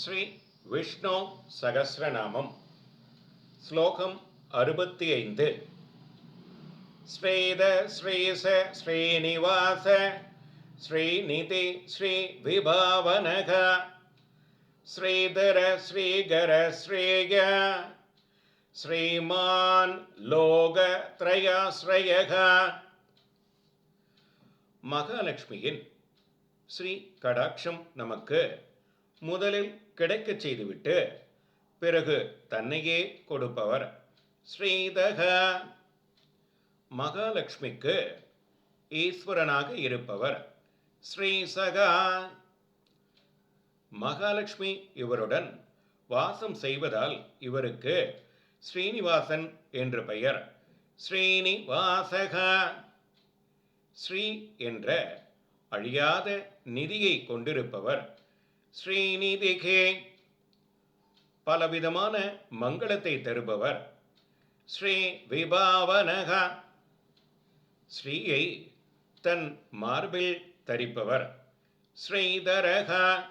ஸ்ரீ விஷ்ணு சகசிரநாமம் ஸ்லோகம் அறுபத்தி ஐந்து ஸ்ரீத ஸ்ரீச ஸ்ரீனிவாச ஸ்ரீநிதி ஸ்ரீ விபாவனக ஸ்ரீதர ஸ்ரீகர ஸ்ரீய ஸ்ரீமான் லோகத்ரயாஸ்ரயக மகாலட்சுமியின் ஸ்ரீ கடாட்சம் நமக்கு. முதலில் கிடைக்கச் செய்துவிட்டு பிறகு தன்னையே கொடுப்பவர். ஸ்ரீதக. மகாலட்சுமிக்கு ஈஸ்வரனாக இருப்பவர். ஸ்ரீசகா. மகாலட்சுமி இவருடன் வாசம் செய்வதால் இவருக்கு ஸ்ரீனிவாசன் என்று பெயர். ஸ்ரீனிவாசகா. ஸ்ரீ என்ற அழியாத நிதியை கொண்டிருப்பவர். ஸ்ரீநிதிகே. பலவிதமான மங்களத்தை தருபவர். ஸ்ரீ விபாவனகா. ஸ்ரீயை தன் மார்பில் தரிப்பவர். ஸ்ரீதரகா.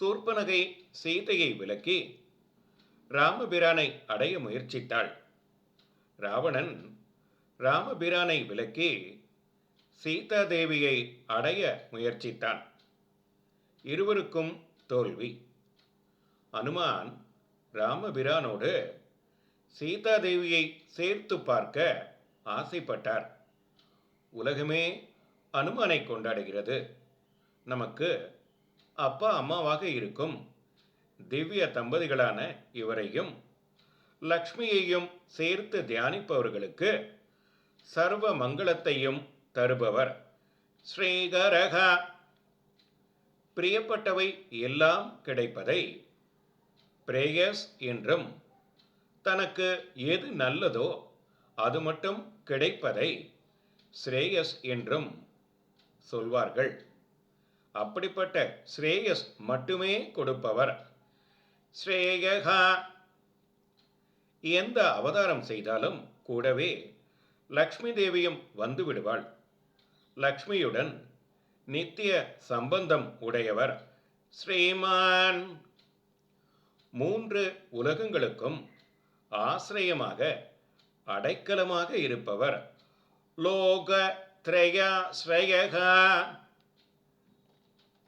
சூர்பனகை சீதையை விலக்கி ராமபிரானை அடைய முயற்சித்தாள். ராவணன் ராமபிரானை விலக்கி சீதாதேவியை அடைய முயற்சித்தான். இருவருக்கும் தோல்வி. அனுமான் ராமபிரானோடு சீதாதேவியை சேர்த்து பார்க்க ஆசைப்பட்டார். உலகமே அனுமானை கொண்டாடுகிறது. நமக்கு அப்பா அம்மாவாக இருக்கும் திவ்ய தம்பதிகளான இவரையும் லக்ஷ்மியையும் சேர்த்து தியானிப்பவர்களுக்கு சர்வ மங்களத்தையும் தருபவர் ஸ்ரீகரகா பிரியப்பட்டவை எல்லாம் கிடைப்பதை பிரேயஸ் என்றும் தனக்கு எது நல்லதோ அது மட்டும் கிடைப்பதை ஸ்ரேயஸ் என்றும் சொல்வார்கள். அப்படிப்பட்ட ஸ்ரேயஸ் மட்டுமே கொடுப்பவர். ஸ்ரேயகா! எந்த அவதாரம் செய்தாலும் கூடவே லக்ஷ்மி தேவியும் வந்துவிடுவாள் லக்ஷ்மியுடன் நித்திய சம்பந்தம் உடையவர். ஸ்ரீமான். மூன்று உலகங்களுக்கும் ஆசிரியமாக அடைக்கலமாக இருப்பவர். லோக திரயா ஸ்ரயகா